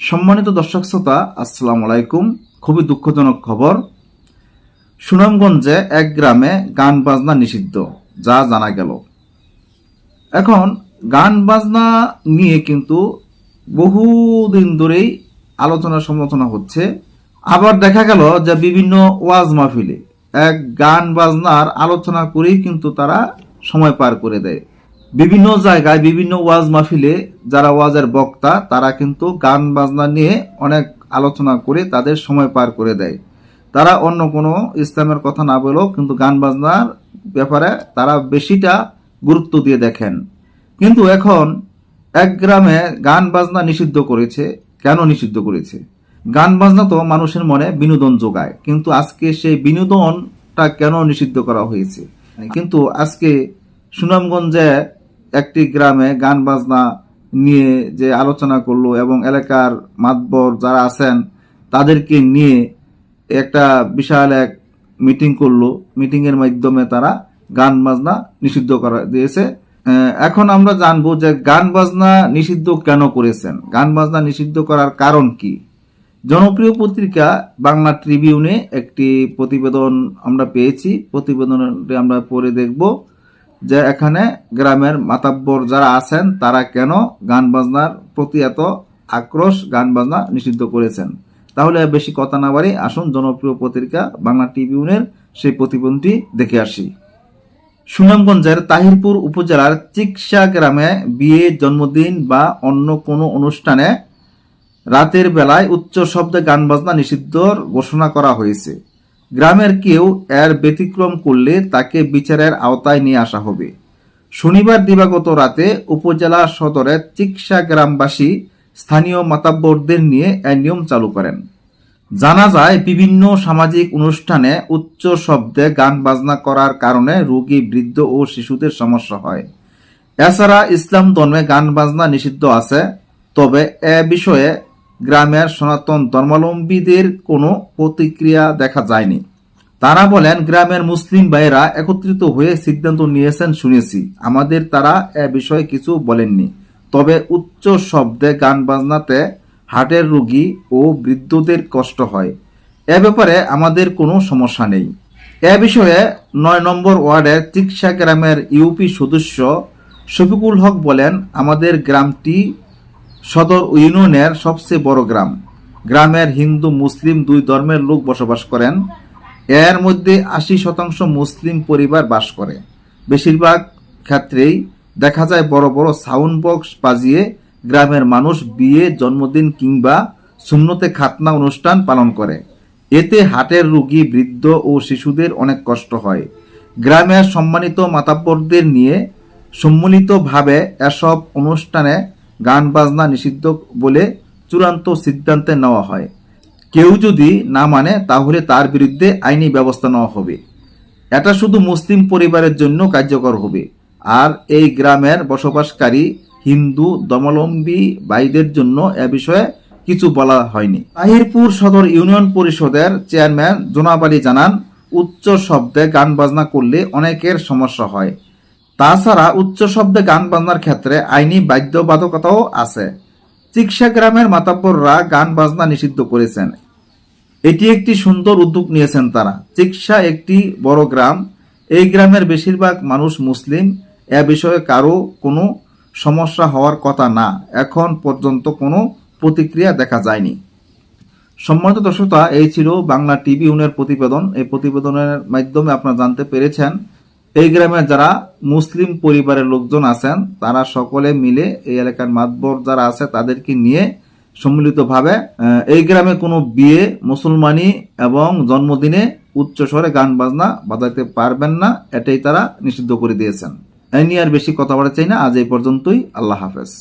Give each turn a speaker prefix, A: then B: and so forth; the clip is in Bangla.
A: সম্মানিত দর্শক শ্রোতা, আসসালামু আলাইকুম। খুবই দুঃখজনক খবর। সুনামগঞ্জে এক গ্রামে গান বাজনা নিষিদ্ধ, যা জানা গেল। এখন গান বাজনা নিয়ে কিন্তু বহুদিন ধরেই আলোচনা সমালোচনা হচ্ছে। আবার দেখা গেল যে বিভিন্ন ওয়াজ মাহফিলে এক গান বাজনার আলোচনা করেই কিন্তু তারা সময় পার করে দেয়। বিভিন্ন জায়গায়, বিভিন্ন ওয়াজ মাহফিলে যারা ওয়াজের বক্তা, তারা কিন্তু গান বাজনা নিয়ে অনেক আলোচনা করে তাদের সময় পার করে দেয়। তারা অন্য কোনো ইসলামের কথা না বলেও কিন্তু গান বাজনার ব্যাপারে তারা বেশিটা গুরুত্ব দিয়ে দেখেন। কিন্তু এখন এক গ্রামে গান বাজনা নিষিদ্ধ করেছে। কেন নিষিদ্ধ করেছে? গান বাজনা তো মানুষের মনে বিনোদন যোগায়, কিন্তু আজকে সেই বিনোদনটা কেন নিষিদ্ধ করা হয়েছে? কিন্তু আজকে সুনামগঞ্জে একটি গ্রামে গান বাজনা নিয়ে যে আলোচনা করল এবং এলাকার মাতবর যারা আছেন, তাদেরকে নিয়ে একটা বিশাল এক মিটিং করল। মিটিং এর মাধ্যমে তারা গান বাজনা নিষিদ্ধ করা দিয়েছে। এখন আমরা জানব যে গান বাজনা নিষিদ্ধ কেন করেছেন? গান বাজনা নিষিদ্ধ করার কারণ কি? জনপ্রিয় পত্রিকা বাংলা ট্রিবিউনে একটি প্রতিবেদন আমরা পেয়েছি। প্রতিবেদনটি আমরা পড়ে দেখব। যে এখানে গ্রামের মাতাব্বর যারা আছেন, তারা কেন গান বাজনার প্রতি এত আক্রোশ গান বাজনা নিষিদ্ধ করেছেন? তাহলে বেশি কথা না বাড়ি আসুন জনপ্রিয় পত্রিকা বাংলা ট্রিবিউনের সেই প্রতিবেদনটি দেখে আসি। সুনামগঞ্জের তাহিরপুর উপজেলার চিকসা গ্রামে বিয়ে, জন্মদিন বা অন্য কোনো অনুষ্ঠানে রাতের বেলায় উচ্চ শব্দে গান বাজনা নিষিদ্ধর ঘোষণা করা হয়েছে। গ্রামের কেউ এর ব্যতিক্রম করলে তাকে বিচারের আওতায় নিয়ে আসা হবে। শনিবার দিবাগত রাতে উপজেলা সদরের চিকসা গ্রামবাসী স্থানীয় মাতাব্বরদের নিয়ে এ নিয়ম চালু করেন। জানা যায়, বিভিন্ন সামাজিক অনুষ্ঠানে উচ্চ শব্দে গান বাজনা করার কারণে রোগী, বৃদ্ধ ও শিশুদের সমস্যা হয়। এছাড়া ইসলাম ধর্মে গান বাজনা নিষিদ্ধ আছে, তবে এ বিষয়ে গ্রামের সনাতন ধর্মাবলম্বীদের কোনো প্রতিক্রিয়া দেখা যায়নি। তারা বলেন, গ্রামের মুসলিম ভাইয়েরা একত্রিত হয়ে সিদ্ধান্ত নিয়েছেন, শুনেছি। আমাদের তারা এ বিষয়ে কিছু বলেননি। তবে উচ্চ শব্দে গান বাজনাতে হার্টের রোগী ও বৃদ্ধদের কষ্ট হয়। এ ব্যাপারে আমাদের কোনো সমস্যা নেই। এ বিষয়ে নয় নম্বর ওয়ার্ডের চিকিৎসা গ্রামের ইউপি সদস্য শফিকুল হক বলেন, আমাদের গ্রামটি সদর ইউনিয়নের সবচেয়ে বড় গ্রাম। গ্রামের হিন্দু, মুসলিম দুই ধর্মের লোক বসবাস করেন। এর মধ্যে আশি শতাংশ মুসলিম পরিবার বাস করে। বেশিরভাগ ক্ষেত্রেই দেখা যায় বড় বড় সাউন্ড বক্স বাজিয়ে গ্রামের মানুষ বিয়ে, জন্মদিন কিংবা শূন্যতে খাতনা অনুষ্ঠান পালন করে। এতে হাটের রোগী, বৃদ্ধ ও শিশুদের অনেক কষ্ট হয়। গ্রামের সম্মানিত মাতাব্বরদের নিয়ে সম্মিলিতভাবে এসব অনুষ্ঠানে গান বাজনা নিষিদ্ধ বলে চূড়ান্ত সিদ্ধান্তে নেওয়া হয়। কেউ যদি না মানে তাহলে তার বিরুদ্ধে আইনি ব্যবস্থা নেওয়া হবে। এটা শুধু মুসলিম পরিবারের জন্য কার্যকর হবে। আর এই গ্রামের বসবাসকারী হিন্দু, ধর্মাবলম্বী ভাইদের জন্য এ বিষয়ে কিছু বলা হয়নি। তাহিরপুর সদর ইউনিয়ন পরিষদের চেয়ারম্যান জোনাব আলী জানান, উচ্চ শব্দে গান বাজনা করলে অনেকের সমস্যা হয়। তাছাড়া উচ্চ শব্দে গান বাজনার ক্ষেত্রে আইনি বাধ্যবাধকতাও আছে। চিকিৎসা গ্রামের মাতাব্বররা গান বাজনা নিষিদ্ধ করেছেন। এটি একটি সুন্দর উদ্যোগ নিয়েছেন তারা। চিকিৎসা একটি বড় গ্রাম। এই গ্রামের বেশিরভাগ মানুষ মুসলিম। এ বিষয়ে কারও কোনো সমস্যা হওয়ার কথা না। এখন পর্যন্ত কোনো প্রতিক্রিয়া দেখা যায়নি। সম্মানিত দর্শকতা এই ছিল বাংলা টিভি ইউনের প্রতিবেদন। এই প্রতিবেদনের মাধ্যমে আপনারা জানতে পেরেছেন এই গ্রামে যারা মুসলিম পরিবারের লোকজন আছেন, তারা সকলে মিলে এই এলাকার মাতবর যারা আছে, তাদেরকে নিয়ে সম্মিলিতভাবে এই গ্রামে কোনো বিয়ে মুসলমানি এবং জন্মদিনে উচ্চ স্বরে গান, বাজনা বাজাতে পারবেন না, এটাই তারা নিষিদ্ধ করে দিয়েছেন। এ নিয়ে আর বেশি কথা বলা চাই না। আজ এই পর্যন্তই। আল্লাহ হাফেজ।